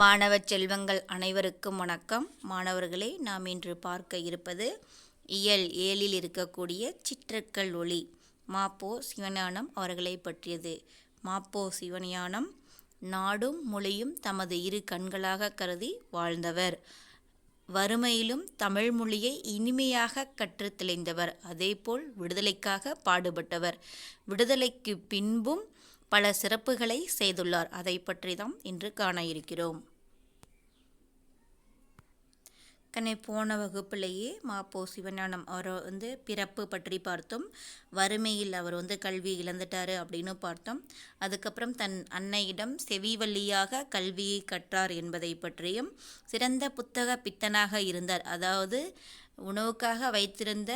மாணவ செல்வங்கள் அனைவருக்கும் வணக்கம். மாணவர்களே நாம் இன்று பார்க்க இருப்பது இயல் ஏழில் இருக்கக்கூடிய சிற்றக்கல் ஒளி. மாப்போ சிவஞானம் அவர்களை பற்றியது. மாப்போ சிவஞானம் நாடும் மொழியும் தமது இரு கண்களாக கருதி வாழ்ந்தவர். வறுமையிலும் தமிழ் மொழியை இனிமையாக கற்றுத் தெளிந்தவர். அதேபோல் விடுதலைக்காக பாடுபட்டவர். விடுதலைக்கு பின்பும் பல சிறப்புகளை செய்துள்ளார். அதை பற்றி தான் இன்று காண இருக்கிறோம். கண்ணை போன வகுப்பிலேயே மாப்போ சிவஞானம் அவர் வந்து பிறப்பு பற்றி பார்த்தோம். வறுமையில் அவர் வந்து கல்வி இழந்துட்டார் அப்படின்னு பார்த்தோம். அதுக்கப்புறம் தன் அன்னையிடம் செவி வழியாக கல்வியை கற்றார் என்பதை பற்றியும் சிறந்த புத்தக பித்தனாக இருந்தார். அதாவது உணவுக்காக வைத்திருந்த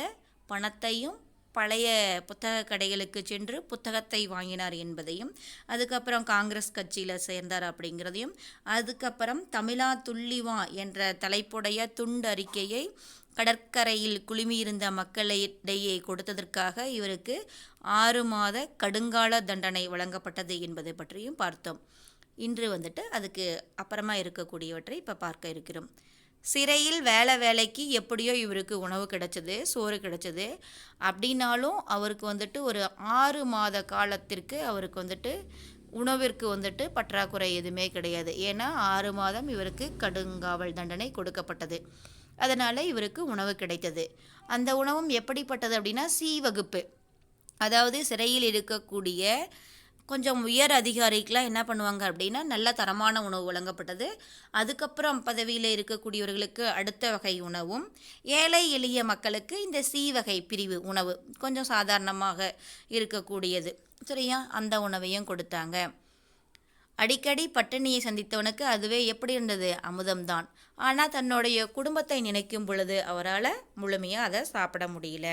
பணத்தையும் பழைய புத்தக கடைகளுக்கு சென்று புத்தகத்தை வாங்கினார் என்பதையும் அதுக்கப்புறம் காங்கிரஸ் கட்சியில் சேர்ந்தார் அப்படிங்கிறதையும் அதுக்கப்புறம் தமிழா துள்ளிவா என்ற தலைப்புடைய துண்டு அறிக்கையை கடற்கரையில் குழுமியிருந்த மக்களிடையே கொடுத்ததற்காக இவருக்கு ஆறு மாத கடுங்கால தண்டனை வழங்கப்பட்டது என்பதை பற்றியும் பார்த்தோம். இன்று வந்துட்டு அதுக்கு அப்புறமா இருக்கக்கூடியவற்றை இப்போ பார்க்க இருக்கிறோம். சிறையில் வேலை வேலைக்கு எப்படியோ இவருக்கு உணவு கிடைச்சது சோறு கிடைச்சது. அப்படின்னாலும் அவருக்கு வந்துட்டு ஒரு ஆறு மாத காலத்திற்கு அவருக்கு வந்துட்டு உணவிற்கு வந்துட்டு பற்றாக்குறை எதுவுமே கிடையாது. ஏன்னா ஆறு மாதம் இவருக்கு கடுங்காவல் தண்டனை கொடுக்கப்பட்டது. அதனால் இவருக்கு உணவு கிடைத்தது. அந்த உணவும் எப்படிப்பட்டது அப்படின்னா சி வகுப்பு. அதாவது சிறையில் இருக்கக்கூடிய கொஞ்சம் உயர் அதிகாரிக்கெலாம் என்ன பண்ணுவாங்க அப்படின்னா நல்ல தரமான உணவு வழங்கப்பட்டது. அதுக்கப்புறம் பதவியில் இருக்கக்கூடியவர்களுக்கு அடுத்த வகை உணவும் ஏழை எளிய மக்களுக்கு இந்த சி வகை பிரிவு உணவு கொஞ்சம் சாதாரணமாக இருக்கக்கூடியது. சரியா? அந்த உணவையும் கொடுத்தாங்க. அடிக்கடி பட்டினியை சந்தித்தவனுக்கு அதுவே எப்படி இருந்தது? அமுதம்தான். ஆனால் தன்னுடைய குடும்பத்தை நினைக்கும் பொழுது அவரால் முழுமையாக அதை சாப்பிட முடியல.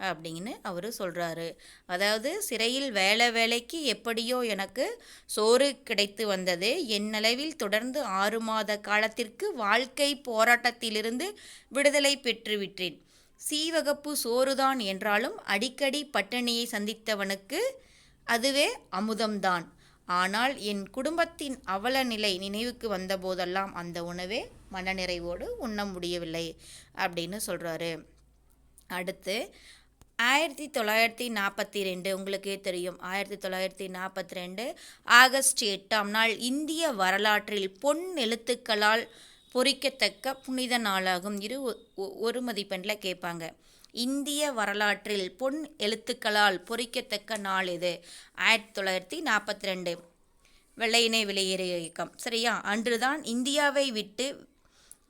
அப்படின்னு அவர் சொல்கிறாரு அதாவது சிறையில் வேலை வேலைக்கு எப்படியோ எனக்கு சோறு கிடைத்து வந்தது. என்னளவில் தொடர்ந்து ஆறு மாத காலத்திற்கு வாழ்க்கை போராட்டத்திலிருந்து விடுதலை பெற்றுவிட்டேன் சீவகப்பு சோறுதான் என்றாலும் அடிக்கடி பட்டினியை சந்தித்தவனுக்கு அதுவே அமுதம்தான். ஆனால் என் குடும்பத்தின் அவல நிலை நினைவுக்கு வந்தபோதெல்லாம் அந்த உணவே மனநிறைவோடு உண்ண முடியவில்லை அப்படின்னு சொல்கிறாரு அடுத்து ஆயிரத்தி தொள்ளாயிரத்தி நாற்பத்தி ரெண்டு உங்களுக்கே தெரியும். ஆயிரத்தி தொள்ளாயிரத்தி நாற்பத்தி ரெண்டு ஆகஸ்ட் எட்டாம் நாள் இந்திய வரலாற்றில் பொன் எழுத்துக்களால் பொறிக்கத்தக்க புனித நாளாகும். இரு ஒரு மதிப்பெண்ணில் கேட்பாங்க. இந்திய வரலாற்றில் பொன் எழுத்துக்களால் பொறிக்கத்தக்க நாள் இது ஆயிரத்தி தொள்ளாயிரத்தி நாற்பத்தி ரெண்டு. வெள்ளையினை வெளியேறு இயக்கம். சரியா? அன்றுதான் இந்தியாவை விட்டு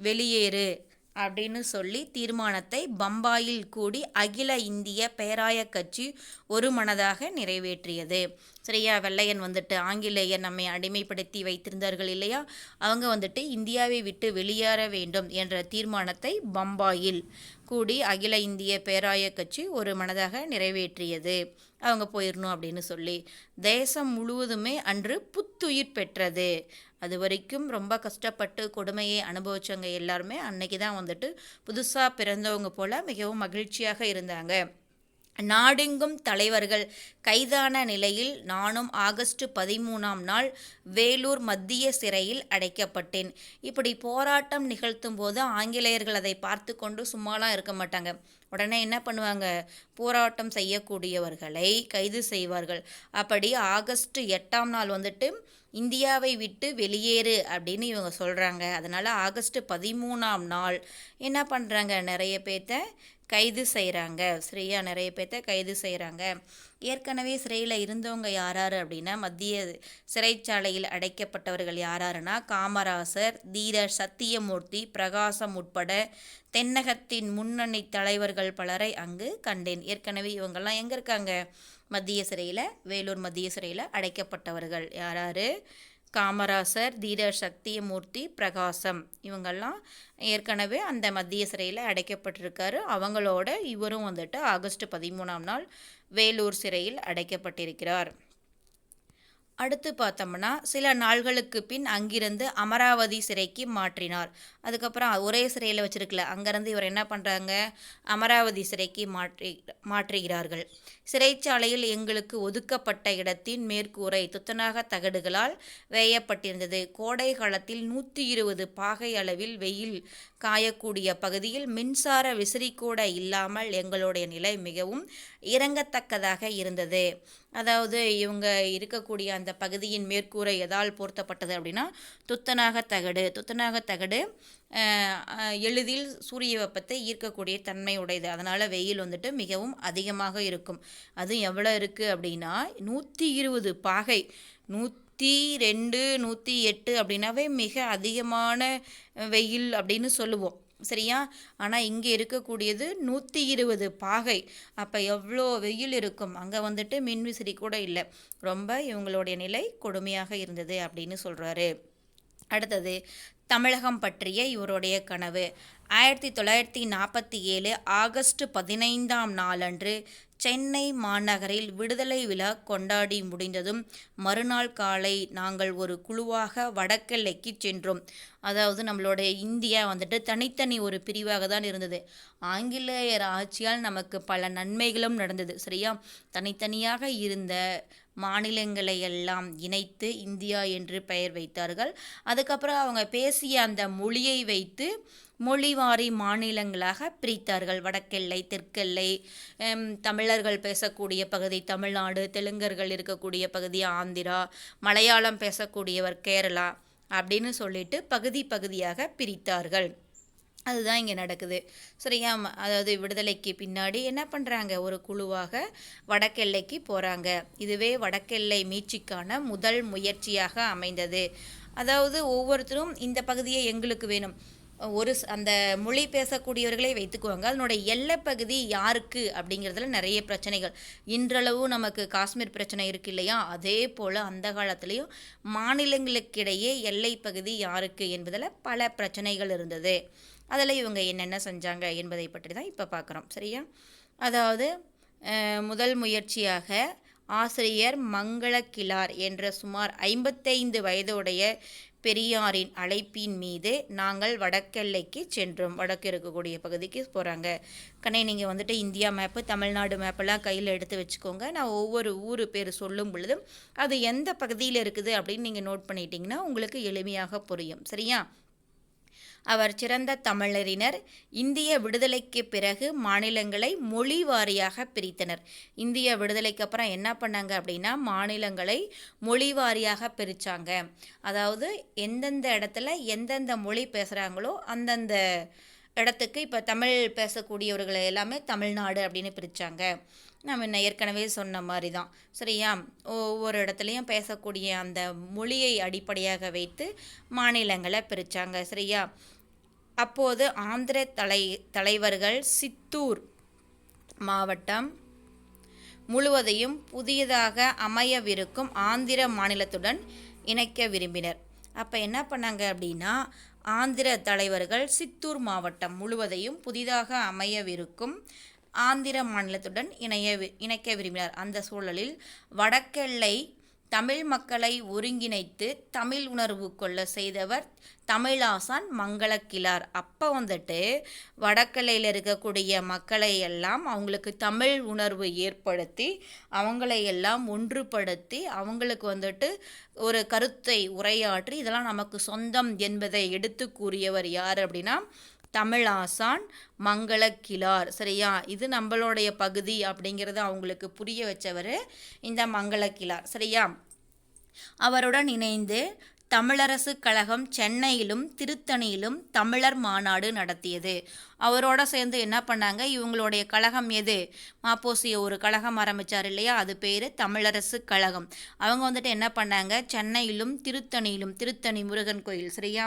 வெளியேறு. அப்படின்னு சொல்லி தீர்மானத்தை பம்பாயில் கூடி அகில இந்திய பேராய கட்சி ஒரு மனதாக நிறைவேற்றியது. சரியா? வெள்ளையன் வந்துட்டு ஆங்கிலேயர் நம்மை அடிமைப்படுத்தி வைத்திருந்தார்கள் இல்லையா? அவங்க வந்துட்டு இந்தியாவை விட்டு வெளியேற வேண்டும் என்ற தீர்மானத்தை பம்பாயில் கூடி அகில இந்திய பேராய கட்சி ஒரு மனதாக நிறைவேற்றியது. அவங்க போயிடணும் அப்படின்னு சொல்லி. தேசம் முழுவதுமே அன்று புத்துயிர் பெற்றது. அது வரைக்கும் ரொம்ப கஷ்டப்பட்டு கொடுமையை அனுபவித்தவங்க எல்லாருமே அன்னைக்கு தான் வந்துட்டு புதுசாக பிறந்தவங்க போல் மிகவும் மகிழ்ச்சியாக இருந்தாங்க. நாடெங்கும் தலைவர்கள் கைதான நிலையில் நானும் ஆகஸ்ட் பதிமூணாம் நாள் வேலூர் மத்திய சிறையில் அடைக்கப்பட்டேன். இப்படி போராட்டம் நிகழ்த்தும் போது ஆங்கிலேயர்கள் அதை பார்த்து கொண்டு சும்மாலாம் இருக்க மாட்டாங்க. உடனே என்ன பண்ணுவாங்க? போராட்டம் செய்யக்கூடியவர்களை கைது செய்வார்கள். அப்படி ஆகஸ்ட் எட்டாம் நாள் வந்துட்டு இந்தியாவை விட்டு வெளியேறு அப்படின்னு இவங்க சொல்கிறாங்க அதனால் ஆகஸ்ட் பதிமூணாம் நாள் என்ன பண்ணுறாங்க நிறைய பேர்த்த கைது செய்கிறாங்க சரியா நிறைய பேர்த்த கைது செய்கிறாங்க ஏற்கனவே சிறையில் இருந்தவங்க யாராரு அப்படின்னா மத்திய சிறைச்சாலையில் அடைக்கப்பட்டவர்கள் யாராருன்னா காமராசர் தீரர் சத்தியமூர்த்தி பிரகாசம் உட்பட தென்னகத்தின் முன்னணி தலைவர்கள் பலரை அங்கு கண்டேன். ஏற்கனவே இவங்கெல்லாம் எங்கே இருக்காங்க? மத்திய சிறையில் வேலூர் மத்திய சிறையில் அடைக்கப்பட்டவர்கள் யாராரு? காமராசர் தீரர் சக்தியமூர்த்தி பிரகாசம். இவங்கெல்லாம் ஏற்கனவே அந்த மத்திய சிறையில் அடைக்கப்பட்டிருக்காரு. அவங்களோட இவரும் வந்துட்டு ஆகஸ்ட் பதிமூணாம் நாள் வேலூர் சிறையில் அடைக்கப்பட்டிருக்கிறார். அடுத்து பார்த்தோம்னா சில நாள்களுக்கு பின் அங்கிருந்து அமராவதி சிறைக்கு மாற்றினார். அதுக்கப்புறம் ஒரே சிறையில் வச்சிருக்கல. அங்கேருந்து இவர் என்ன பண்ணுறாங்க அமராவதி சிறைக்கு மாற்றி மாற்றுகிறார்கள். சிறைச்சாலையில் எங்களுக்கு ஒதுக்கப்பட்ட இடத்தின் மேற்கூரை துத்தநாக தகடுகளால் வேயப்பட்டிருந்தது. கோடை காலத்தில் நூற்றி இருபது பாகை அளவில் வெயில் காயக்கூடிய பகுதியில் மின்சார விசிறி கூட இல்லாமல் எங்களுடைய நிலை மிகவும் இறங்கத்தக்கதாக இருந்தது. அதாவது இவங்க இருக்கக்கூடிய அந்த பகுதியின் மேற்கூரை எதால் பொருத்தப்பட்டது அப்படின்னா துத்தநாக தகடு. துத்தநாக தகடு எளிதில் சூரிய வெப்பத்தை ஈர்க்கக்கூடிய தன்மை உடையது. அதனால் வெயில் வந்துட்டு மிகவும் அதிகமாக இருக்கும். அதுவும் எவ்வளோ இருக்குது அப்படின்னா நூற்றி இருபது பாகை நூத் நூற்றி ரெண்டு நூற்றி எட்டு அப்படின்னாவே மிக அதிகமான வெயில் அப்படின்னு சொல்லுவோம். சரியா? ஆனால் இங்கே இருக்கக்கூடியது நூற்றி இருபது பாகை. அப்போ எவ்வளோ வெயில் இருக்கும்? அங்கே வந்துட்டு மின்விசிறி கூட இல்லை. ரொம்ப இவங்களுடைய நிலை கொடுமையாக இருந்தது அப்படின்னு சொல்கிறாரு அடுத்தது தமிழகம் பற்றிய இவருடைய கனவு. ஆயிரத்தி தொள்ளாயிரத்தி நாற்பத்தி ஏழு ஆகஸ்ட் பதினைந்தாம் நாளன்று சென்னை மாநகரில் விடுதலை விழா கொண்டாடி முடிந்ததும் மறுநாள் காலை நாங்கள் ஒரு குழுவாக வடக்கெல்லைக்கு சென்றோம். அதாவது நம்மளுடைய இந்தியா வந்துட்டு தனித்தனி ஒரு பிரிவாக தான் இருந்தது. ஆங்கிலேயர் ஆட்சியால் நமக்கு பல நன்மைகளும் நடந்தது. சரியா? தனித்தனியாக இருந்த மாநிலங்களை எல்லாம் இணைத்து இந்தியா என்று பெயர் வைத்தார்கள். அதுக்கப்புறம் அவங்க பேசிய அந்த மொழியை வைத்து மொழிவாரி மாநிலங்களாக பிரித்தார்கள். வடக்கெல்லை தெற்கெல்லை தமிழர்கள் பேசக்கூடிய பகுதி தமிழ்நாடு தெலுங்கர்கள் இருக்கக்கூடிய பகுதி ஆந்திரா மலையாளம் பேசக்கூடியவர் கேரளா அப்படின்னு சொல்லிட்டு பகுதி பகுதியாக பிரித்தார்கள். அதுதான் இங்கே நடக்குது. சரியா? அதாவது விடுதலைக்கு பின்னாடி என்ன பண்ணுறாங்க ஒரு குழுவாக வடக்கெல்லைக்கு போகிறாங்க இதுவே வடக்கெல்லை மீட்சிக்கான முதல் முயற்சியாக அமைந்தது. அதாவது ஒவ்வொருத்தரும் இந்த பகுதியை எங்களுக்கு வேணும். ஒரு அந்த மொழி பேசக்கூடியவர்களே வைத்துக்குவாங்க அதனுடைய எல்லைப்பகுதி யாருக்கு அப்படிங்கிறதுல நிறைய பிரச்சனைகள். இன்றளவும் நமக்கு காஷ்மீர் பிரச்சனை இருக்கு இல்லையா? அதே போல் அந்த காலத்துலேயும் மாநிலங்களுக்கிடையே எல்லைப்பகுதி யாருக்கு என்பதில் பல பிரச்சனைகள் இருந்தது. அதில் இவங்க என்னென்ன செஞ்சாங்க என்பதை பற்றி தான் இப்போ பார்க்குறோம் சரியா? அதாவது முதல் முயற்சியாக ஆசிரியர் மங்கள கிளார் என்ற சுமார் ஐம்பத்தைந்து வயதுடைய பெரியாரின் அழைப்பின் மீது நாங்கள் வடக்கெல்லைக்கு சென்றோம். வடக்கு இருக்கக்கூடிய பகுதிக்கு போகிறாங்க கண்ணே நீங்கள் வந்துட்டு இந்தியா மேப்பு தமிழ்நாடு மேப்பெல்லாம் கையில் எடுத்து வச்சுக்கோங்க. நான் ஒவ்வொரு ஊர் பேர் சொல்லும் பொழுதும் அது எந்த பகுதியில் இருக்குது அப்படின்னு நீங்கள் நோட் பண்ணிட்டீங்கன்னா உங்களுக்கு எளிமையாக புரியும். சரியா? அவர் சிறந்த தமிழரினர். இந்திய விடுதலைக்கு பிறகு மாநிலங்களை மொழி வாரியாக பிரித்தனர். இந்திய விடுதலைக்கு அப்புறம் என்ன பண்ணாங்க அப்படின்னா மாநிலங்களை மொழி வாரியாக பிரித்தாங்க அதாவது எந்தெந்த இடத்துல எந்தெந்த மொழி பேசுகிறாங்களோ அந்தந்த இடத்துக்கு இப்போ தமிழ் பேசக்கூடியவர்களை எல்லாமே தமிழ்நாடு அப்படின்னு பிரித்தாங்க நம்ம என்ன ஏற்கனவே சொன்ன மாதிரி தான் சரியா? ஒவ்வொரு இடத்துலையும் பேசக்கூடிய அந்த மொழியை அடிப்படையாக வைத்து மாநிலங்களை பிரித்தாங்க சரியா? அப்போது ஆந்திர தலை தலைவர்கள் சித்தூர் மாவட்டம் முழுவதையும் புதியதாக அமையவிருக்கும் ஆந்திர மாநிலத்துடன் இணைக்க விரும்பினர். அப்போ என்ன பண்ணாங்க அப்படின்னா ஆந்திர தலைவர்கள் சித்தூர் மாவட்டம் முழுவதையும் புதிதாக அமையவிருக்கும் ஆந்திர மாநிலத்துடன் இணைய இணைக்க விரும்பினார். அந்த சூழலில் வடக்கெல்லை தமிழ் மக்களை ஒருங்கிணைத்து தமிழ் உணர்வு கொள்ள செய்தவர் தமிழாசான் மங்களக்கிழார். அப்போ வந்துட்டு வடக்கலையில் இருக்கக்கூடிய மக்களை எல்லாம் அவங்களுக்கு தமிழ் உணர்வு ஏற்படுத்தி அவங்களை எல்லாம் ஒன்றுபடுத்தி அவங்களுக்கு வந்துட்டு ஒரு கருத்தை உரையாற்றி இதெல்லாம் நமக்கு சொந்தம் என்பதை எடுத்து கூறியவர் யார் அப்படின்னா தமிழாசான் மங்களக்கிழார். சரியா? இது நம்மளுடைய பகுதி அப்படிங்கிறத அவங்களுக்கு புரிய வச்சவர் இந்த மங்களக்கிழார். சரியா? அவருடன் இணைந்து தமிழரசு கழகம் சென்னையிலும் திருத்தணியிலும் தமிழர் மாநாடு நடத்தியது. அவரோட சேர்ந்து என்ன பண்ணாங்க? இவங்களுடைய கழகம் எது? மாப்போசிய ஒரு கழகம் ஆரம்பித்தார் இல்லையா? அது பேர் தமிழரசு கழகம். அவங்க வந்துட்டு என்ன பண்ணாங்க? சென்னையிலும் திருத்தணியிலும் திருத்தணி முருகன் கோயில் சரியா?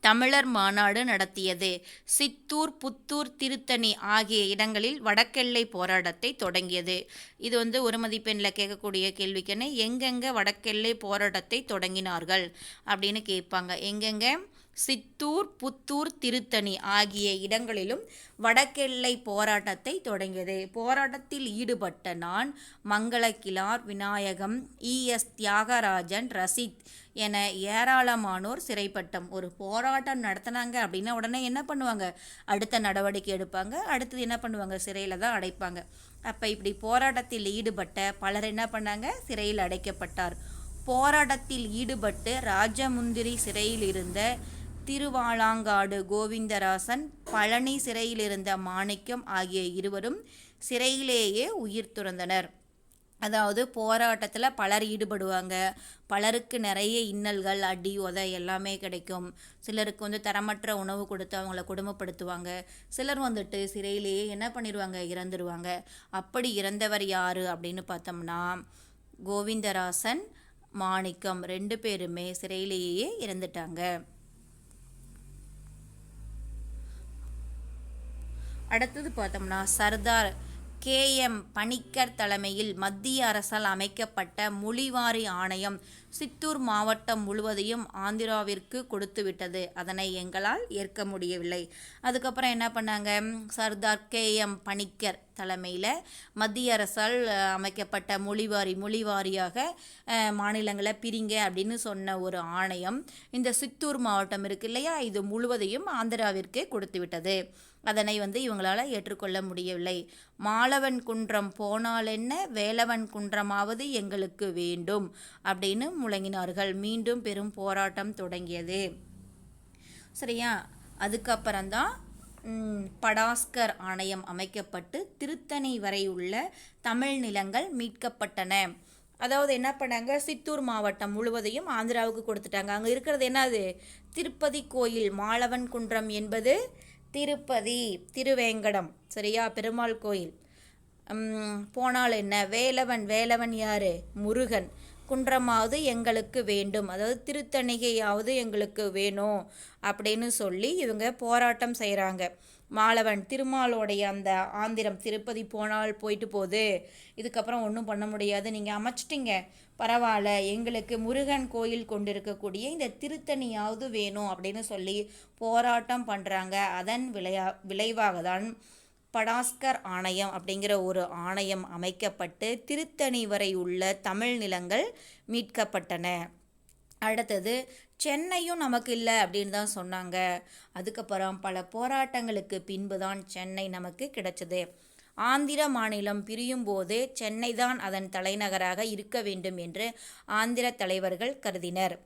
தமிழர் மாநாடு நடத்தியது. சித்தூர் புத்தூர் திருத்தணி ஆகிய இடங்களில் வடக்கெல்லை போராட்டத்தை தொடங்கியது. இது வந்து ஒரு மதிப்பெண்ணில் கேட்கக்கூடிய கேள்விக்குன்னு எங்கெங்கே வடக்கெல்லை போராட்டத்தை தொடங்கினார்கள் அப்படின்னு கேட்பாங்க. எங்கெங்கே? சித்தூர் புத்தூர் திருத்தணி ஆகிய இடங்களிலும் வடக்கெல்லை போராட்டத்தை தொடங்கியது. போராட்டத்தில் ஈடுபட்ட நான் மங்களக்கிழார் விநாயகம் இ. எஸ். தியாகராஜன் ரசித் என ஏராளமானோர் சிறைப்பட்டம். ஒரு போராட்டம் நடத்தினாங்க அப்படின்னா உடனே என்ன பண்ணுவாங்க? அடுத்த நடவடிக்கை எடுப்பாங்க. அடுத்தது என்ன பண்ணுவாங்க? சிறையில் தான் அடைப்பாங்க. அப்போ இப்படி போராட்டத்தில் ஈடுபட்ட பலர் என்ன பண்ணாங்க? சிறையில் அடைக்கப்பட்டார். போராட்டத்தில் ஈடுபட்டு ராஜமுந்திரி சிறையில் இருந்த திருவாலாங்காடு கோவிந்தராசன் பழனி சிறையிலிருந்த மாணிக்கம் ஆகிய இருவரும் சிறையிலேயே உயிர் துறந்தனர். அதாவது போராட்டத்தில் பலர் ஈடுபடுவாங்க. பலருக்கு நிறைய இன்னல்கள் அடி உதை எல்லாமே கிடைக்கும். சிலருக்கு வந்து தரமற்ற உணவு கொடுத்து அவங்கள குடும்பப்படுத்துவாங்க. சிலர் வந்துட்டு சிறையிலேயே என்ன பண்ணிடுவாங்க இறந்துடுவாங்க அப்படி இறந்தவர் யார் அப்படின்னு பார்த்தோம்னா கோவிந்தராசன் மாணிக்கம் ரெண்டு பேருமே சிறையிலேயே இறந்துட்டாங்க. அடுத்தது பார்த்தோம்னா சர்தார் கே எம் பணிக்கர் தலைமையில் மத்திய அரசால் அமைக்கப்பட்ட மொழிவாரி ஆணையம் சித்தூர் மாவட்டம் முழுவதையும் ஆந்திராவிற்கு கொடுத்துவிட்டது. அதனை எங்களால் ஏற்க முடியவில்லை. அதுக்கப்புறம் என்ன பண்ணாங்க? சர்தார் கே எம் பணிக்கர் தலைமையில் மத்திய அரசால் அமைக்கப்பட்ட மொழிவாரி மொழிவாரியாக மாநிலங்களை பிரிங்க அப்படின்னு சொன்ன ஒரு ஆணையம் இந்த சித்தூர் மாவட்டம் இருக்கு இல்லையா? இது முழுவதையும் ஆந்திராவிற்கு கொடுத்து விட்டது அதனை வந்து இவங்களால் ஏற்றுக்கொள்ள முடியவில்லை. மாலவன் குன்றம் போனால் என்ன? வேலவன் குன்றமாவது எங்களுக்கு வேண்டும் அப்படின்னு முழங்கினார்கள். மீண்டும் பெரும் போராட்டம் தொடங்கியது. சரியா? அதுக்கப்புறம்தான் படாஸ்கர் ஆணையம் அமைக்கப்பட்டு திருத்தணி வரை உள்ள தமிழ் நிலங்கள் மீட்கப்பட்டன. அதாவது என்ன பண்ணாங்க? சித்தூர் மாவட்டம் முழுவதையும் ஆந்திராவுக்கு கொடுத்துட்டாங்க. அங்கே இருக்கிறது என்னது? திருப்பதி கோயில். மாலவன் குன்றம் என்பது திருப்பதி திருவேங்கடம். சரியா? பெருமாள் கோயில். போனால் என்ன? வேலவன் வேலவன் யார்? முருகன். குன்றமாவது எங்களுக்கு வேண்டும். அதாவது திருத்தணிகையாவது எங்களுக்கு வேணும் அப்படின்னு சொல்லி இவங்க போராட்டம் செய்கிறாங்க மாலவன் திருமாலோடைய அந்த ஆந்திரம் திருப்பதி போனால் போயிட்டு போகுது. இதுக்கப்புறம் ஒன்றும் பண்ண முடியாது. நீங்கள் அமைச்சிட்டிங்க. பரவாயில்ல. எங்களுக்கு முருகன் கோயில் கொண்டிருக்கக்கூடிய இந்த திருத்தணியாவது வேணும் அப்படின்னு சொல்லி போராட்டம் பண்ணுறாங்க அதன் விளையா விளைவாக தான் படாஸ்கர் ஆணையம் அப்படிங்கிற ஒரு ஆணையம் அமைக்கப்பட்டு திருத்தணி வரை உள்ள தமிழ் நிலங்கள் மீட்கப்பட்டன. அடுத்தது சென்னையும் நமக்கு இல்லை அப்படின்னு தான் சொன்னாங்க. அதுக்கப்புறம் பல போராட்டங்களுக்கு பின்பு தான் சென்னை நமக்கு கிடைச்சது. ஆந்திர மாநிலம் பிரியும் போது சென்னை தான் அதன் தலைநகராக இருக்க வேண்டும் என்று ஆந்திர தலைவர்கள் கருதினர்.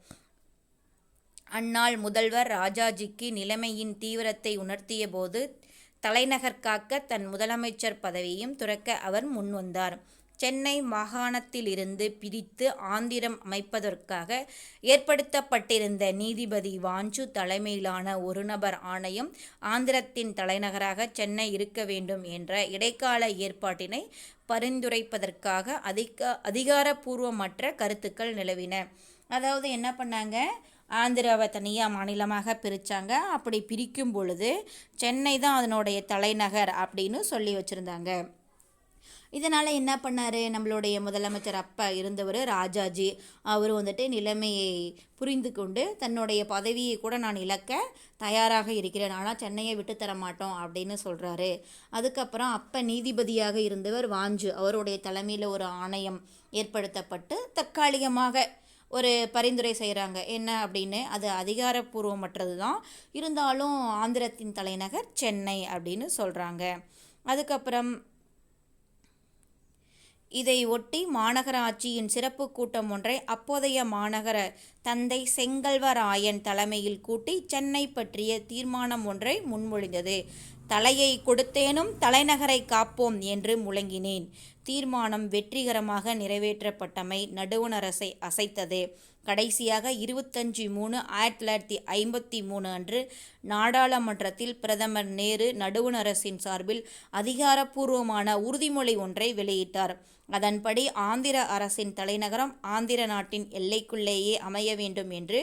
அந்நாள் முதல்வர் ராஜாஜிக்கு நிலைமையின் தீவிரத்தை உணர்த்திய போது தலைநகர் காக்க தன் முதலமைச்சர் பதவியையும் துறக்க அவர் முன்வந்தார். சென்னை மாகாணத்திலிருந்து பிரித்து ஆந்திரம் அமைப்பதற்காக ஏற்படுத்தப்பட்டிருந்த நீதிபதி வாஞ்சு தலைமையிலான ஒரு நபர் ஆணையம் ஆந்திரத்தின் தலைநகராக சென்னை இருக்க வேண்டும் என்ற இடைக்கால ஏற்பாட்டினை பரிந்துரைப்பதற்காக அதிக அதிகாரப்பூர்வமற்ற கருத்துக்கள் நிலவின. அதாவது என்ன பண்ணாங்க? ஆந்திராவை தனியாக மாநிலமாக பிரித்தாங்க அப்படி பிரிக்கும் பொழுது சென்னை தான் அதனுடைய தலைநகர் அப்படின்னு சொல்லி வச்சுருந்தாங்க. இதனால் என்ன பண்ணார்? நம்மளுடைய முதலமைச்சர் அப்பா இருந்தவர் ராஜாஜி. அவர் வந்துட்டு நிலைமையை புரிந்து கொண்டு தன்னுடைய பதவியை கூட நான் இழக்க தயாராக இருக்கிறேன். ஆனால் சென்னையை விட்டு தர மாட்டோம் அப்படின்னு சொல்கிறாரு அதுக்கப்புறம் அப்போ நீதிபதியாக இருந்தவர் வாஞ்சு அவருடைய தலைமையில் ஒரு ஆணையம் ஏற்படுத்தப்பட்டு தற்காலிகமாக ஒரு பரிந்துரை செய்கிறாங்க என்ன அப்படின்னு? அது அதிகாரப்பூர்வமற்றது தான் இருந்தாலும் ஆந்திரத்தின் தலைநகர் சென்னை அப்படின்னு சொல்கிறாங்க அதுக்கப்புறம் இதை ஒட்டி மாநகராட்சியின் சிறப்பு கூட்டம் ஒன்றை அப்போதைய மாநகர தந்தை செங்கல்வராயன் தலைமையில் கூட்டி சென்னை பற்றிய தீர்மானம் ஒன்றை முன்மொழிந்தது. தலையை கொடுத்தேனும் தலைநகரை காப்போம் என்று முழங்கினேன். தீர்மானம் வெற்றிகரமாக நிறைவேற்றப்பட்டமை நடுவணரசை அசைத்தது. கடைசியாக இருபத்தஞ்சு மூணு ஆயிரத்தி தொள்ளாயிரத்தி ஐம்பத்தி மூணு அன்று நாடாளுமன்றத்தில் பிரதமர் நேரு நடுவணரசின் சார்பில் அதிகாரப்பூர்வமான உறுதிமொழி ஒன்றை வெளியிட்டார். அதன்படி ஆந்திர அரசின் தலைநகரம் ஆந்திர நாட்டின் எல்லைக்குள்ளேயே அமைய வேண்டும் என்று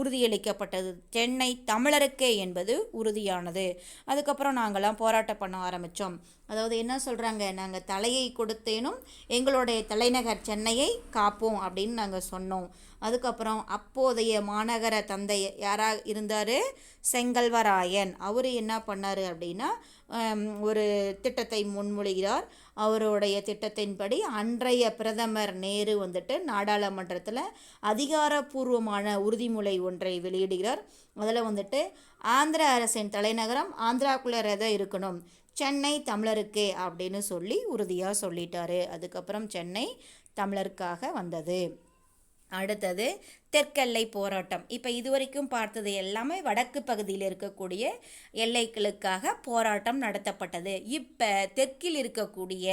உறுதியளிக்கப்பட்டது. சென்னை தமிழருக்கே என்பது உறுதியானது. அதுக்கப்புறம் நாங்கள்லாம் போராட்டம் பண்ண ஆரம்பித்தோம் அதாவது என்ன சொல்கிறாங்க நாங்கள் தலையை கொடுத்தேனும் எங்களுடைய தலைநகர் சென்னையை காப்போம் அப்படின்னு நாங்கள் சொன்னோம். அதுக்கப்புறம் அப்போதைய மாநகர தந்தை யாராக இருந்தார்? செங்கல்வராயன். அவர் என்ன பண்ணார் அப்படின்னா ஒரு திட்டத்தை முன்மொழிகிறார். அவருடைய திட்டத்தின்படி அன்றைய பிரதமர் நேரு வந்துட்டு நாடாளுமன்றத்தில் அதிகாரப்பூர்வமான உறுதிமொழி ஒன்றை வெளியிடுகிறார். அதில் வந்துட்டு ஆந்திர அரசின் தலைநகரம் ஆந்திராக்குள்ளே தான் இருக்கணும். சென்னை தமிழருக்கே அப்படின்னு சொல்லி உறுதியாக சொல்லிட்டாரு. அதுக்கப்புறம் சென்னை தமிழருக்காக வந்தது. அடுத்தது தெற்கெல்லை போராட்டம். இப்போ இதுவரைக்கும் பார்த்தது எல்லாமே வடக்கு பகுதியில் இருக்கக்கூடிய எல்லைகளுக்காக போராட்டம் நடத்தப்பட்டது. இப்போ தெற்கில் இருக்கக்கூடிய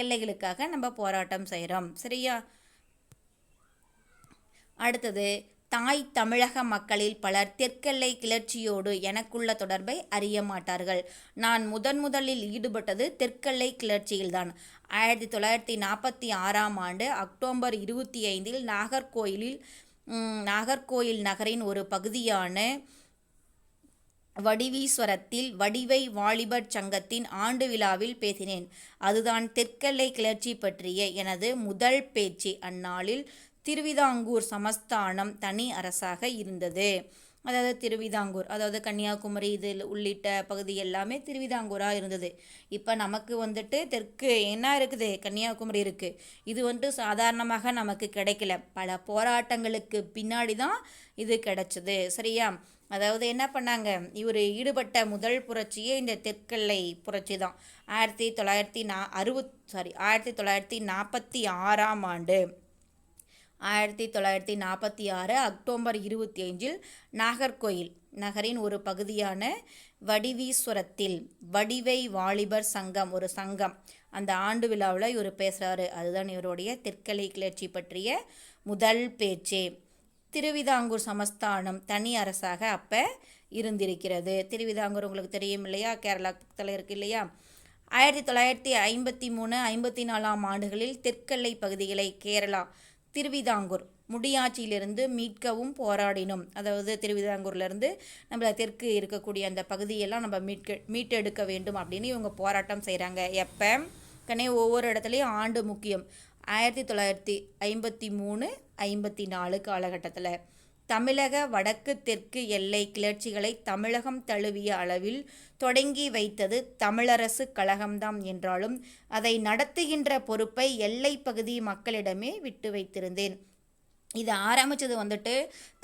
எல்லைகளுக்காக நம்ம போராட்டம் செய்கிறோம் சரியா? அடுத்தது தாய் தமிழக மக்களில் பலர் தெற்கெல்லை கிளர்ச்சியோடு எனக்குள்ள தொடர்பை அறிய மாட்டார்கள். நான் முதன் முதலில் ஈடுபட்டது தெற்கெல்லை கிளர்ச்சியில்தான். ஆயிரத்தி தொள்ளாயிரத்தி நாற்பத்தி ஆறாம் ஆண்டு அக்டோபர் இருபத்தி ஐந்தில் நாகர்கோயிலில் நாகர்கோயில் நகரின் ஒரு பகுதியான வடிவீஸ்வரத்தில் வடிவை வாலிபர் சங்கத்தின் ஆண்டு விழாவில் பேசினேன். அதுதான் தெற்கெல்லை கிளர்ச்சி பற்றிய எனது முதல் பேச்சு. அந்நாளில் திருவிதாங்கூர் சமஸ்தானம் தனி அரசாக இருந்தது. அதாவது திருவிதாங்கூர் அதாவது கன்னியாகுமரி இதில் உள்ளிட்ட பகுதி எல்லாமே திருவிதாங்கூராக இருந்தது. இப்போ நமக்கு வந்துட்டு தெற்கு என்ன இருக்குது? கன்னியாகுமரி இருக்குது இது வந்துட்டு சாதாரணமாக நமக்கு கிடைக்கல. பல போராட்டங்களுக்கு பின்னாடி தான் இது கிடைச்சது. சரியா? அதாவது என்ன பண்ணாங்க? இவர் ஈடுபட்ட முதல் புரட்சியே இந்த தெற்கெல்லை புரட்சி தான். ஆயிரத்தி தொள்ளாயிரத்தி நா அறுபத் சாரி ஆயிரத்தி தொள்ளாயிரத்தி நாற்பத்தி ஆறாம் ஆண்டு. ஆயிரத்தி தொள்ளாயிரத்தி நாற்பத்தி ஆறு அக்டோபர் இருபத்தி ஐந்தில் நாகர்கோயில் நகரின் ஒரு பகுதியான வடிவீஸ்வரத்தில் வடிவை வாலிபர் சங்கம் ஒரு சங்கம். அந்த ஆண்டு விழாவில் இவர் பேசுகிறாரு அதுதான் இவருடைய தெற்கலை கிளர்ச்சி பற்றிய முதல் பேச்சே. திருவிதாங்கூர் சமஸ்தானம் தனி அரசாக அப்போ இருந்திருக்கிறது. திருவிதாங்கூர் உங்களுக்கு தெரியும் இல்லையா? கேரளா பக்கத்தில் இருக்கு இல்லையா? ஆயிரத்தி தொள்ளாயிரத்தி ஐம்பத்தி மூணு ஐம்பத்தி நாலாம் ஆண்டுகளில் தெற்கெல்லை பகுதிகளை கேரளா திருவிதாங்கூர். முடியாட்சியிலிருந்து மீட்கவும் போராடினோம். அதாவது திருவிதாங்கூர்லேருந்து நம்மள தெற்கு இருக்கக்கூடிய அந்த பகுதியெல்லாம் நம்ம மீட்க மீட்டெடுக்க வேண்டும் அப்படின்னு இவங்க போராட்டம் செய்கிறாங்க எப்போ? கனே ஒவ்வொரு இடத்துலையும் ஆண்டு முக்கியம். ஆயிரத்தி தொள்ளாயிரத்தி ஐம்பத்தி மூணு ஐம்பத்தி நாலு காலகட்டத்தில். தமிழக வடக்கு தெற்கு எல்லை கிளர்ச்சிகளை தமிழகம் தழுவிய அளவில் தொடங்கி வைத்தது தமிழரசு கழகம்தான் என்றாலும் அதை நடத்துகின்ற பொறுப்பை எல்லை பகுதி மக்களிடமே விட்டு வைத்திருந்தேன். இது ஆரம்பித்தது வந்துட்டு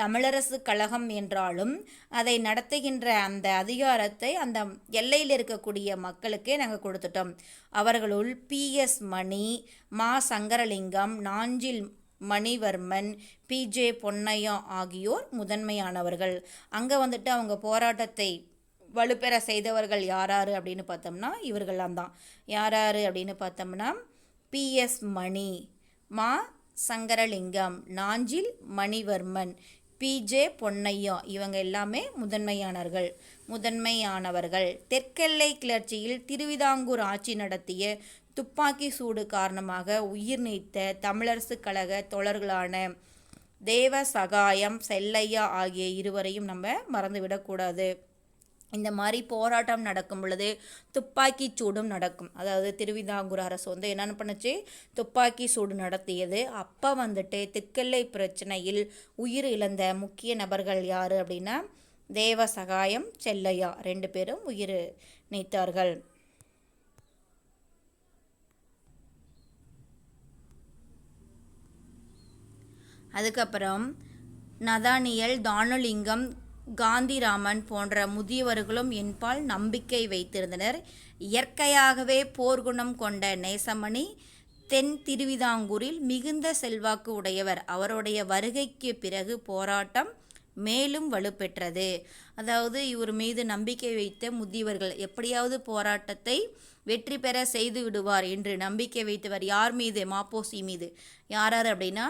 தமிழரசு கழகம் என்றாலும் அதை நடத்துகின்ற அந்த அதிகாரத்தை அந்த எல்லையில் இருக்கக்கூடிய மக்களுக்கே நாங்கள் கொடுத்துட்டோம். அவர்களுள் பிஎஸ் மணி மா சங்கரலிங்கம் நாஞ்சில் மணிவர்மன் பிஜே பொன்னையா ஆகியோர் முதன்மையானவர்கள். அங்கே வந்துட்டு அவங்க போராட்டத்தை வலுப்பெற செய்தவர்கள் யாராரு அப்படின்னு பார்த்தோம்னா இவர்கள்லாம் தான். யாராரு அப்படின்னு பார்த்தோம்னா பிஎஸ் மணி மா. சங்கரலிங்கம் நாஞ்சில் மணிவர்மன் பிஜே பொன்னையா இவங்க எல்லாமே முதன்மையானவர்கள் முதன்மையானவர்கள். தெற்கெல்லை கிளர்ச்சியில் திருவிதாங்கூர் ஆட்சி நடத்திய துப்பாக்கி சூடு காரணமாக உயிர் நீத்த தமிழரசு கழக தோழர்களான தேவ சகாயம் செல்லையா ஆகிய இருவரையும் நம்ம மறந்துவிடக்கூடாது. இந்த மாதிரி போராட்டம் நடக்கும் பொழுது துப்பாக்கி சூடும் நடக்கும். அதாவது திருவிதாங்கூர் அரசு வந்து என்னென்ன பண்ணுச்சு? துப்பாக்கி சூடு நடத்தியது. அப்போ வந்துட்டு திக்கல்லை பிரச்சனையில் உயிர் இழந்த முக்கிய நபர்கள் யார் அப்படின்னா தேவ சகாயம் செல்லையா ரெண்டு பேரும் உயிர் நீத்தார்கள். அதுக்கப்புறம் நதானியல் தானுலிங்கம் காந்திராமன் போன்ற முதியவர்களும் என்பால் நம்பிக்கை வைத்திருந்தனர். இயற்கையாகவே போர்க்குணம் கொண்ட நேசமணி தென் திருவிதாங்கூரில் மிகுந்த செல்வாக்கு உடையவர். அவருடைய வருகைக்கு பிறகு போராட்டம் மேலும் வலுப்பெற்றது. அதாவது இவர் மீது நம்பிக்கை வைத்த முதியவர்கள் எப்படியாவது போராட்டத்தை வெற்றி பெற செய்து விடுவார் என்று நம்பிக்கை வைத்தவர் யார் மீது? மாப்போசி மீது. யாரார் அப்படின்னா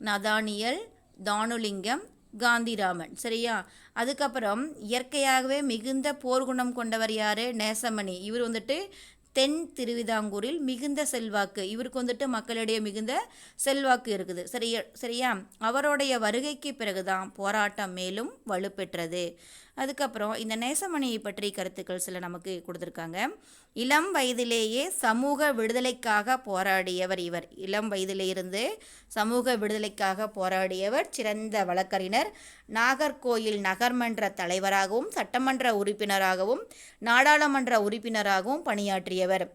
நதானியல் தானுலிங்கம் காந்திராமன். சரியா? அதுக்கப்புறம் இயற்கையாகவே மிகுந்த போர்க்குணம் கொண்டவர் யார்? நேசமணி. இவர் வந்துட்டு தென் திருவிதாங்கூரில் மிகுந்த செல்வாக்கு. இவருக்கு வந்துட்டு மக்களிடையே மிகுந்த செல்வாக்கு இருக்குது. சரியா? சரியா? அவருடைய வருகைக்கு பிறகுதான் போராட்டம் மேலும் வலுப்பெற்றது. அதுக்கப்புறம் இந்த நேசமணியை பற்றி கருத்துக்கள் சில நமக்கு கொடுத்துருக்காங்க. இளம் வயதிலேயே சமூக விடுதலைக்காக போராடியவர் இவர். இளம் வயதிலிருந்து சமூக விடுதலைக்காக போராடியவர் சிறந்த வழக்கறிஞர் நாகர்கோயில் நகர்மன்ற தலைவராகவும் சட்டமன்ற உறுப்பினராகவும் நாடாளுமன்ற உறுப்பினராகவும் பணியாற்றியவர்.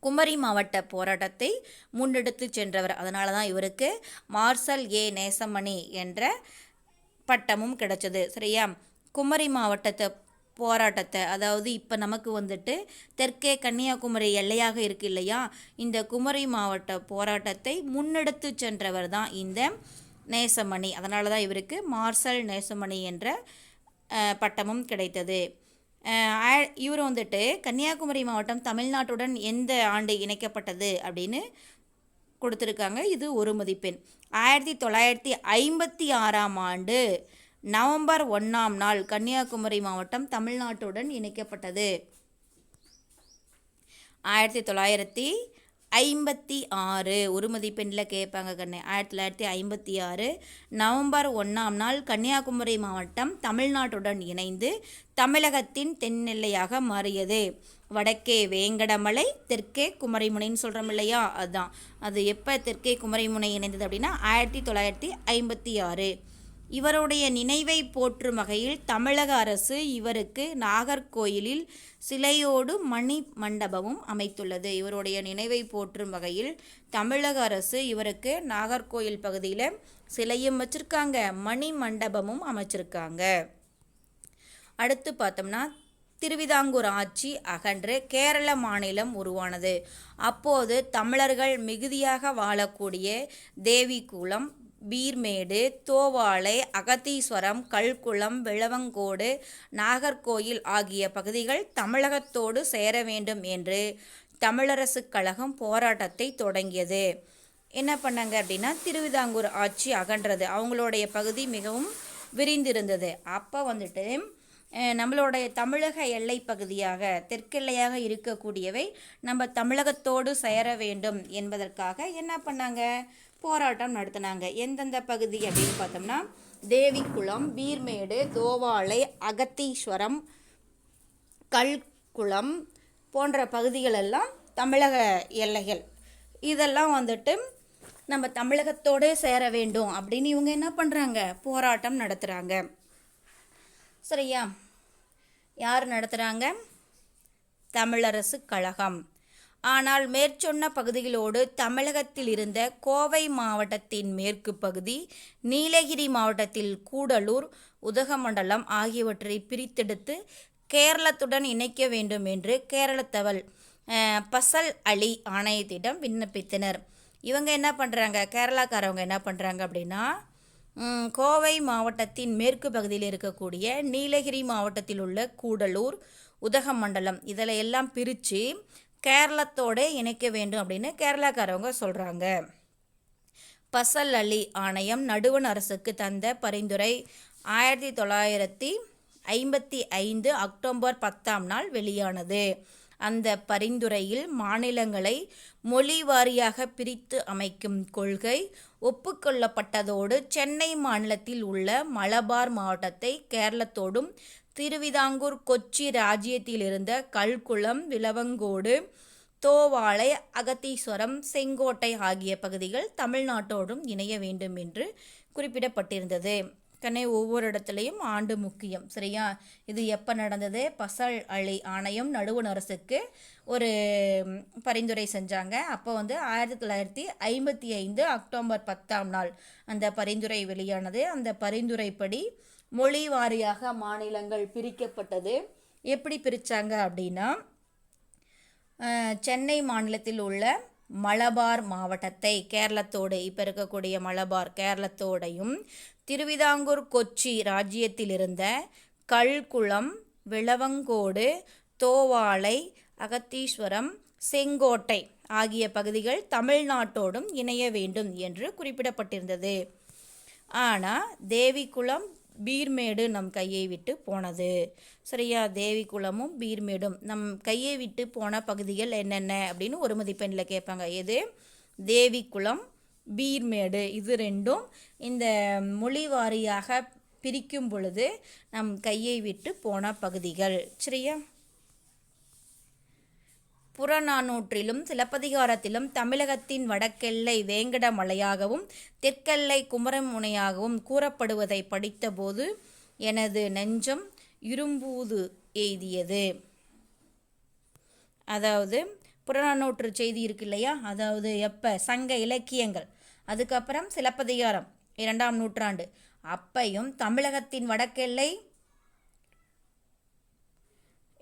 குமரி மாவட்ட போராட்டத்தை முன்னெடுத்து சென்றவர். அதனால தான் இவருக்கு மார்சல் ஏ. நேசமணி என்ற பட்டமும் கிடைச்சது. சரியா? குமரி மாவட்டத்தை போராட்டத்தை அதாவது இப்போ நமக்கு வந்துட்டு தெற்கே கன்னியாகுமரி எல்லையாக இருக்கு இல்லையா? இந்த குமரி மாவட்ட போராட்டத்தை முன்னெடுத்து சென்றவர் தான் இந்த நேசமணி. அதனால தான் இவருக்கு மார்சல் நேசமணி என்ற பட்டமும் கிடைத்தது. ஆ- இவர் வந்துட்டு கன்னியாகுமரி மாவட்டம் தமிழ்நாட்டுடன் எந்த ஆண்டு இணைக்கப்பட்டது அப்படின்னு கொடுத்துருக்காங்க. இது ஒரு மதிப்பெண். ஆயிரத்தி தொள்ளாயிரத்தி ஐம்பத்தி ஆறாம் ஆண்டு நவம்பர் ஒன்றாம் நாள் கன்னியாகுமரி மாவட்டம் தமிழ்நாட்டுடன் இணைக்கப்பட்டது. ஆயிரத்தி தொள்ளாயிரத்தி ஐம்பத்தி ஆறு ஒரு மதிப்பெண்ணில் கேட்பாங்க கண்ணு. ஆயிரத்தி தொள்ளாயிரத்தி ஐம்பத்தி ஆறு நவம்பர் ஒன்றாம் நாள் கன்னியாகுமரி மாவட்டம் தமிழ்நாட்டுடன் இணைந்து தமிழகத்தின் தென்னெல்லையாக மாறியது. வடக்கே வேங்கடமலை தெற்கே குமரிமுனைன்னு சொல்கிறோம் இல்லையா? அதுதான் அது எப்போ தெற்கே குமரிமுனை இணைந்தது அப்படின்னா ஆயிரத்தி தொள்ளாயிரத்தி ஐம்பத்தி ஆறு. இவருடைய நினைவை போற்றும் வகையில் தமிழக அரசு இவருக்கு நாகர்கோயிலில் சிலையோடு மணி மண்டபமும் அமைத்துள்ளது. இவருடைய நினைவை போற்றும் வகையில் தமிழக அரசு இவருக்கு நாகர்கோயில் பகுதியில் சிலையும் வச்சுருக்காங்க மணி மண்டபமும் அமைச்சிருக்காங்க. அடுத்து பார்த்தோம்னா திருவிதாங்கூர் ஆட்சி அகன்று கேரள மாநிலம் உருவானது. அப்போது தமிழர்கள் மிகுதியாக வாழக்கூடிய தேவி குலம் பீர்மேடு தோவாளை அகத்தீஸ்வரம் கல்குளம் விளவங்கோடு நாகர்கோயில் ஆகிய பகுதிகள் தமிழகத்தோடு சேர வேண்டும் என்று தமிழரசுக் கழகம் போராட்டத்தை தொடங்கியது. என்ன பண்ணாங்க அப்படின்னா திருவிதாங்கூர் ஆட்சி அகன்றது. அவங்களுடைய பகுதி மிகவும் விரிந்திருந்தது. அப்போ வந்துட்டு நம்மளுடைய தமிழக எல்லை பகுதியாக தெற்கெல்லையாக இருக்கக்கூடியவை நம்ம தமிழகத்தோடு சேர வேண்டும் என்பதற்காக என்ன பண்ணாங்க? போராட்டம் நடத்தினாங்க. எந்தெந்த பகுதி அப்படின்னு பார்த்தோம்னா தேவிக்குளம் பீர்மேடு தோவாளை அகத்தீஸ்வரம் கல்குளம் போன்ற பகுதிகளெல்லாம் தமிழக எல்லைகள். இதெல்லாம் வந்துட்டு நம்ம தமிழகத்தோடு சேர வேண்டும் அப்படின்னு இவங்க என்ன பண்ணுறாங்க போராட்டம் நடத்துகிறாங்க சரியா? யார் நடத்துகிறாங்க தமிழரசு கழகம். ஆனால் மேற்சொன்ன பகுதிகளோடு தமிழகத்தில் இருந்த கோவை மாவட்டத்தின் மேற்கு பகுதி நீலகிரி மாவட்டத்தில் கூடலூர் உதகமண்டலம் ஆகியவற்றை பிரித்தெடுத்து கேரளத்துடன் இணைக்க வேண்டும் என்று கேரளத்தவள் பசல் அலி ஆணையத்திடம் விண்ணப்பித்தனர். இவங்க என்ன பண்ணுறாங்க கேரளாக்காரவங்க என்ன பண்ணுறாங்க அப்படின்னா கோவை மாவட்டத்தின் மேற்கு பகுதியில் இருக்கக்கூடிய நீலகிரி மாவட்டத்தில் உள்ள கூடலூர் உதகமண்டலம் இதில் எல்லாம் பிரித்து கேரளத்தோடு இணைக்க வேண்டும் அப்படின்னு கேரளாக்காரவங்க சொல்கிறாங்க பசல் அலி ஆணையம் நடுவண் அரசுக்கு தந்த பரிந்துரை ஆயிரத்தி தொள்ளாயிரத்தி ஐம்பத்தி ஐந்து அக்டோபர் பத்தாம் நாள் வெளியானது. அந்த பரிந்துரையில் மாநிலங்களை மொழி வாரியாக பிரித்து அமைக்கும் கொள்கை ஒப்புக்கொள்ளப்பட்டதோடு சென்னை மாநிலத்தில் உள்ள மலபார் மாவட்டத்தை கேரளத்தோடும் திருவிதாங்கூர் கொச்சி ராஜ்யத்திலிருந்த கல்குளம் விலவங்கோடு தோவாளை அகத்தீஸ்வரம் செங்கோட்டை ஆகிய பகுதிகள் தமிழ்நாட்டோடும் இணைய வேண்டும் என்று குறிப்பிடப்பட்டிருந்தது. கண்ணே ஒவ்வொரு இடத்துலையும் ஆண்டு முக்கியம் சரியா? இது எப்போ நடந்தது? பசல் அலி ஆணையம் நடுவண் அரசுக்கு ஒரு பரிந்துரை செஞ்சாங்க. அப்போ வந்து ஆயிரத்தி தொள்ளாயிரத்தி ஐம்பத்தி ஐந்து அக்டோபர் பத்தாம் நாள் அந்த பரிந்துரை வெளியானது. அந்த பரிந்துரைப்படி மொழி வாரியாக மாநிலங்கள் பிரிக்கப்பட்டது. எப்படி பிரித்தாங்க அப்படின்னா சென்னை மாநிலத்தில் உள்ள மலபார் மாவட்டத்தை கேரளத்தோடு இப்போ இருக்கக்கூடிய மலபார் கேரளத்தோடையும் திருவிதாங்கூர் கொச்சி ராஜ்யத்தில் இருந்த கல்குளம் விளவங்கோடு தோவாளை அகத்தீஸ்வரம் செங்கோட்டை ஆகிய பகுதிகள் தமிழ்நாட்டோடும் இணைய வேண்டும் என்று குறிப்பிடப்பட்டிருந்தது. ஆனால் தேவிக்குளம் பீர்மேடு நம் கையை விட்டு போனது. சரியா? தேவிக்குளமும் பீர்மேடும் நம் கையை விட்டு போன பகுதிகள் என்னென்ன? அப்படின்னு ஒரு மதிப்பெண்ணில் கேட்பாங்க. எது? தேவிக்குளம் பீர்மேடு. இது ரெண்டும் இந்த மொழி வாரியாக பிரிக்கும் பொழுது நம் கையை விட்டு போன பகுதிகள். சரியா? புறநானூற்றிலும் சிலப்பதிகாரத்திலும் தமிழகத்தின் வடக்கெல்லை வேங்கடமலையாகவும் தெற்கெல்லை குமரமுனையாகவும் கூறப்படுவதை படித்தபோது எனது நெஞ்சம் இரும்பூது எய்தியது. அதாவது புறநானூற்று செய்தி இருக்கு இல்லையா? அதாவது எப்போ? சங்க இலக்கியங்கள். அதுக்கப்புறம் சிலப்பதிகாரம் இரண்டாம் நூற்றாண்டு. அப்பையும் தமிழகத்தின் வடக்கெல்லை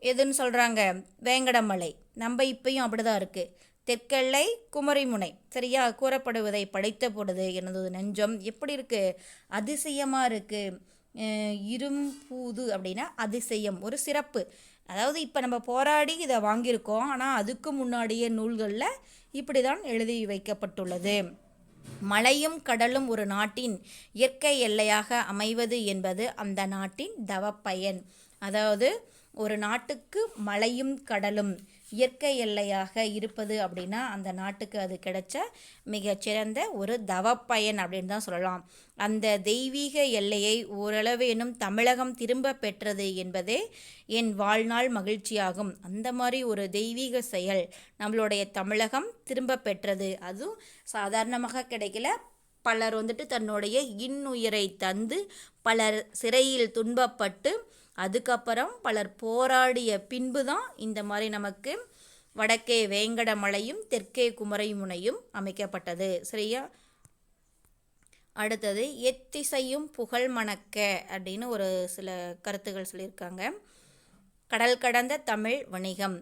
எதுன்னு சொல்கிறாங்க வேங்கடமலை. நம்ம இப்பயும் அப்படிதான் இருக்குது தெற்கெல்லை குமரிமுனை. சரியா? கூறப்படுவதை படித்த பொழுது எனது நெஞ்சம் எப்படி இருக்குது அதிசயமாக இருக்குது இரும்பூது அப்படின்னா அதிசயம் ஒரு சிறப்பு. அதாவது இப்போ நம்ம போராடி இதை வாங்கியிருக்கோம். ஆனால் அதுக்கு முன்னாடியே நூல்களில் இப்படி தான் எழுதி வைக்கப்பட்டுள்ளது. மலையும் கடலும் ஒரு நாட்டின் இயற்கை எல்லையாக அமைவது என்பது அந்த நாட்டின் தவப்பயன். அதாவது ஒரு நாட்டுக்கு மலையும் கடலும் இயற்கை எல்லையாக இருப்பது அப்படின்னா அந்த நாட்டுக்கு அது கிடைச்ச மிகச்சிறந்த ஒரு தவப்பயன் அப்படின்னு தான் சொல்லலாம். அந்த தெய்வீக எல்லையை ஓரளவேனும் தமிழகம் திரும்ப பெற்றது என்பதே என் வாழ்நாள் மகிழ்ச்சியாகும். அந்த மாதிரி ஒரு தெய்வீக செயல் நம்மளுடைய தமிழகம் திரும்ப பெற்றது. அதுவும் சாதாரணமாக கிடைக்கல. பலர் வந்துட்டு தன்னுடைய இன்னுயிரை தந்து பலர் சிறையில் துன்பப்பட்டு அதுக்கப்புறம் பலர் போராடிய பின்பு தான் இந்த மாதிரி நமக்கு வடக்கே வேங்கடமலையும் தெற்கே குமரைமுனையும் அமைக்கப்பட்டது. சரியா? அடுத்தது எத்திசையும் புகழ் மணக்க அப்படின்னு ஒரு சில கருத்துகள் சொல்லியிருக்காங்க. கடல் கடந்த தமிழ் வணிகம்.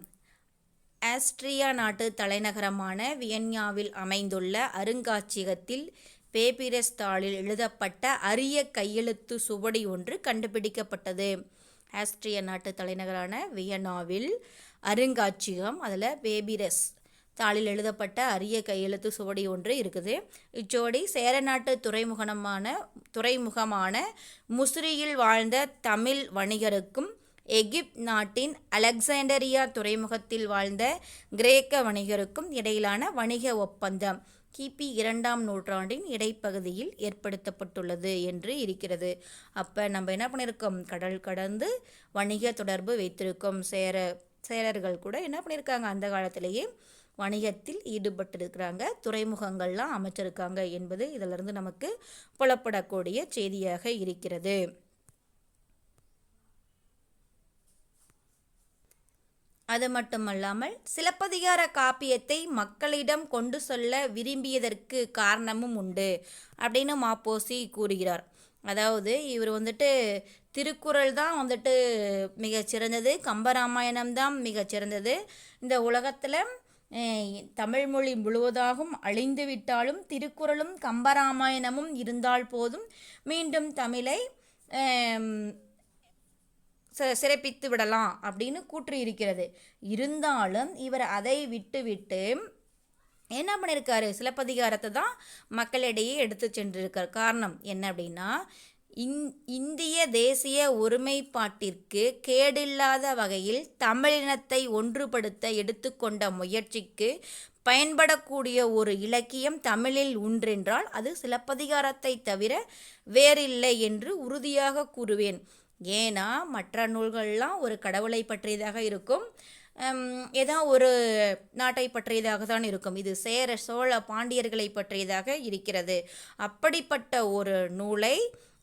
ஆஸ்ட்ரியா நாட்டு தலைநகரமான வியன்யாவில் அமைந்துள்ள அருங்காட்சியகத்தில் பேபிரஸ்தாளில் எழுதப்பட்ட அரிய கையெழுத்து சுவடி ஒன்று கண்டுபிடிக்கப்பட்டது. ஆஸ்ட்ரிய நாட்டு தலைநகரான வியன்னாவில் அருங்காட்சியகம் அதில் பேபிரஸ் தாளில் எழுதப்பட்ட அரிய கையெழுத்து சுவடி ஒன்று இருக்குது. இச்சுவடி சேர நாட்டு துறைமுகமான துறைமுகமான முசிறியில் வாழ்ந்த தமிழ் வணிகருக்கும் எகிப்த் நாட்டின் அலெக்சாண்டரியா துறைமுகத்தில் வாழ்ந்த கிரேக்க வணிகருக்கும் இடையிலான வணிக ஒப்பந்தம். கிபி இரண்டாம் நூற்றாண்டின் இடைப்பகுதியில் ஏற்படுத்தப்பட்டுள்ளது என்று இருக்கிறது. அப்போ நம்ம என்ன பண்ணியிருக்கோம் கடல் கடந்து வணிக தொடர்பு வைத்திருக்கோம். சேர சேரர்கள் கூட என்ன பண்ணியிருக்காங்க அந்த காலத்திலேயே வணிகத்தில் ஈடுபட்டிருக்கிறாங்க. துறைமுகங்கள்லாம் அமைச்சிருக்காங்க என்பது இதிலிருந்து நமக்கு புலப்படக்கூடிய செய்தியாக இருக்கிறது. அது மட்டுமல்லாமல் சிலப்பதிகார காப்பியத்தை மக்களிடம் கொண்டு சொல்ல விரும்பியதற்கு காரணமும் உண்டு அப்படின்னு மாப்போசி கூறுகிறார். அதாவது இவர் வந்துட்டு திருக்குறள் தான் வந்துட்டு மிகச்சிறந்தது கம்பராமாயணம் தான் மிகச்சிறந்தது இந்த உலகத்தில் தமிழ்மொழி முழுவதாகவும் அழிந்துவிட்டாலும் திருக்குறளும் கம்பராமாயணமும் இருந்தால் போதும். மீண்டும் தமிழை சிறப்பித்து விடலாம் அப்படின்னு கூற்று இருக்கிறது. இருந்தாலும் இவர் அதை விட்டுவிட்டு என்ன பண்ணியிருக்காரு சிலப்பதிகாரத்தை தான் மக்களிடையே எடுத்து சென்றிருக்கார். காரணம் என்ன அப்படின்னா இந் இந்திய தேசிய ஒருமைப்பாட்டிற்கு கேடில்லாத வகையில் தமிழினத்தை ஒன்றுபடுத்த எடுத்துக்கொண்ட முயற்சிக்கு பயன்படக்கூடிய ஒரு இலக்கியம் தமிழில் உண்டென்றால் அது சிலப்பதிகாரத்தை தவிர வேறில்லை என்று உறுதியாக கூறுவேன். ஏன்னா மற்ற நூல்கள்லாம் ஒரு கடவுளை பற்றியதாக இருக்கும். ஏதோ ஒரு நாட்டை பற்றியதாக தான் இருக்கும். இது சேர சோழ பாண்டியர்களை பற்றியதாக இருக்கிறது. அப்படிப்பட்ட ஒரு நூலை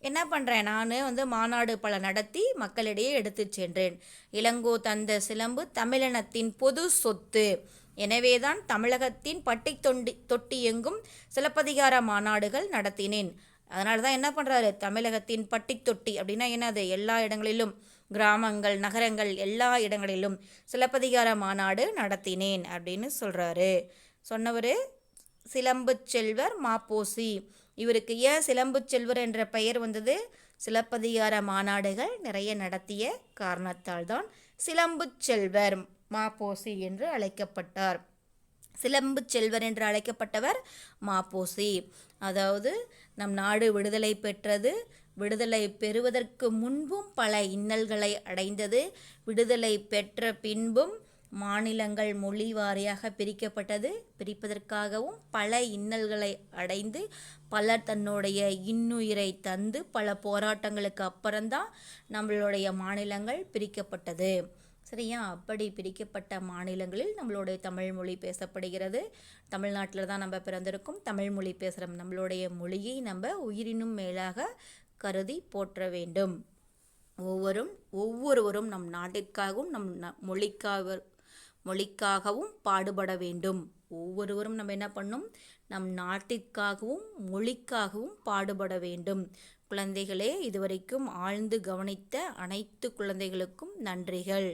என்ன பண்ணுறேன் நான் வந்து மாநாடு பல நடத்தி மக்களிடையே எடுத்து சென்றேன். இளங்கோ தந்த சிலம்பு தமிழினத்தின் பொது சொத்து. எனவேதான் தமிழகத்தின் பட்டி தொண்டி தொட்டி எங்கும் சிலப்பதிகார மாநாடுகள் நடத்தினேன். அதனால தான் என்ன பண்ணுறாரு தமிழகத்தின் பட்டி தொட்டி அப்படின்னா என்னது? எல்லா இடங்களிலும் கிராமங்கள் நகரங்கள் எல்லா இடங்களிலும் சிலப்பதிகார மாநாடு நடத்தினேன் அப்படின்னு சொல்கிறாரு சொன்னவர் சிலம்பு செல்வர் மாப்போசி. இவருக்கு ஏன் சிலம்பு செல்வர் என்ற பெயர் வந்தது? சிலப்பதிகார மாநாடுகள் நிறைய நடத்திய காரணத்தால் தான் சிலம்பு செல்வர் மாப்போசி என்று அழைக்கப்பட்டார். சிலம்பு செல்வர் என்று அழைக்கப்பட்டவர் மாப்போசி. அதாவது நம் நாடு விடுதலை பெற்றது. விடுதலை பெறுவதற்கு முன்பும் பல இன்னல்களை அடைந்தது. விடுதலை பெற்ற பின்பும் மாநிலங்கள் மொழி வாரியாக பிரிக்கப்பட்டது. பிரிப்பதற்காகவும் பல இன்னல்களை அடைந்து பலர் தன்னுடைய இன்னுயிரை தந்து பல போராட்டங்களுக்கு அப்புறம்தான் நம்மளுடைய மாநிலங்கள் பிரிக்கப்பட்டது. சரியா? அப்படி பிரிக்கப்பட்ட மாநிலங்களில் நம்மளுடைய தமிழ் மொழி பேசப்படுகிறது. தமிழ்நாட்டில் தான் நம்ம பிறந்திருக்கும். தமிழ் மொழி பேசுகிற நம்மளுடைய மொழியை நம்ம உயிரினும் மேலாக கருதி போற்ற வேண்டும். ஒவ்வொரும் ஒவ்வொருவரும் நம் நாட்டிற்காகவும் நம் மொழிக்காக மொழிக்காகவும் பாடுபட வேண்டும். ஒவ்வொருவரும் நம்ம என்ன பண்ணும்? நம் நாட்டிற்காகவும் மொழிக்காகவும் பாடுபட வேண்டும். குழந்தைகளே இதுவரைக்கும் ஆழ்ந்து கவனித்த அனைத்து குழந்தைகளுக்கும் நன்றிகள்.